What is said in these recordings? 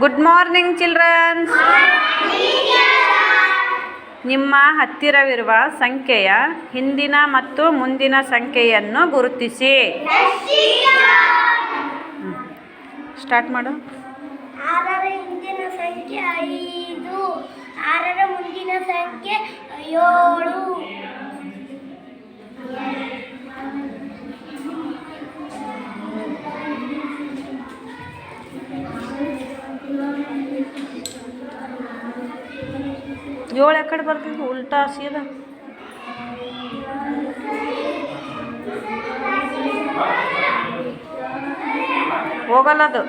Good morning children's ನಿಮ್ಮ ಹತ್ತಿರವಿರುವ ಸಂಖ್ಯೆಯ ಹಿಂದಿನ ಮತ್ತು ಮುಂದಿನ ಸಂಖ್ಯೆಯನ್ನು ಗುರುತಿಸಿ. ಸ್ಟಾರ್ಟ್ ಮಾಡು. ಸಂಖ್ಯೆ ಐದು, ಆರರ ಮುಂದಿನ ಸಂಖ್ಯೆ ಏಳು. ಏಳು ಎಕಡೆ ಬರ್ತದೆ ಉಲ್ಟಾ ಸೀದಾ. ಹೋಗಲ್ಲ ಅದು.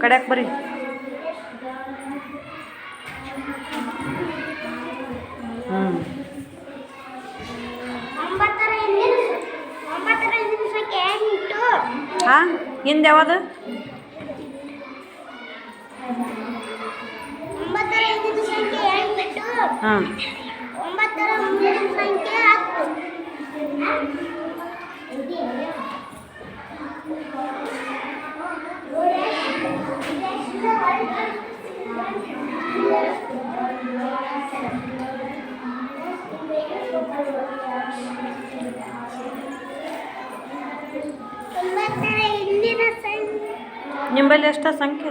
ಕಡೆಕ್ ಬರೀ ಹ್ಞೂ ಹಾಂ ಹಿಂದೆ ಯಾವುದು? ಒಂಬತ್ತರ ಹಾಂ. ಒಂಬತ್ತರ ಸಂಖ್ಯೆ ಹತ್ತು. ಒಂಬತ್ತರ ಹಿಂದಿನ ಸಂಖ್ಯೆ. ನಿಂಬಲ್ಲಿ ಎಷ್ಟ ಸಂಖ್ಯೆ?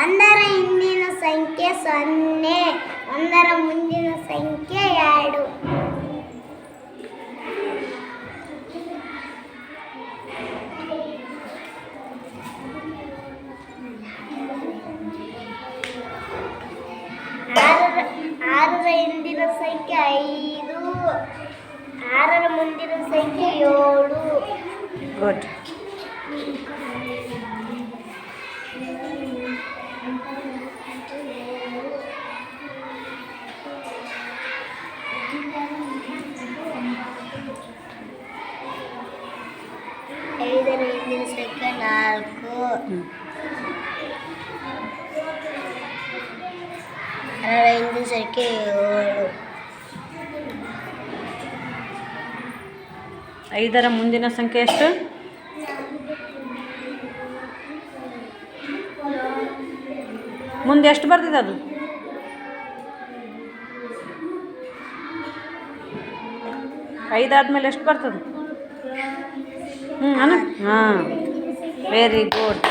ಒಂದರ ಹಿಂದಿನ ಸಂಖ್ಯೆ ಸೊನ್ನೆ, ಒಂದರ ಮುಂದಿನ ಸಂಖ್ಯೆ ಎರಡು. ಆರರ ಹಿಂದಿನ ಸಂಖ್ಯೆ ಐದು, ಆರರ ಮುಂದಿನ ಸಂಖ್ಯೆ ಏಳು. ಗುಡ್ ಸಂಖ್ಯೆ ನಾಲ್ಕು. ಅರವೈದು ದಿವಸಕ್ಕೆ ಏಳು. ಐದರ ಮುಂದಿನ ಸಂಖ್ಯೆ ಎಷ್ಟು? ಮುಂದೆ ಎಷ್ಟು ಬರ್ತಿದೆ ಅದು? ಐದಾದ್ಮೇಲೆ ಎಷ್ಟು ಬರ್ತದೆ? ಹ್ಞೂ ಅನ್ನ ಹಾಂ ವೆರಿ ಗುಡ್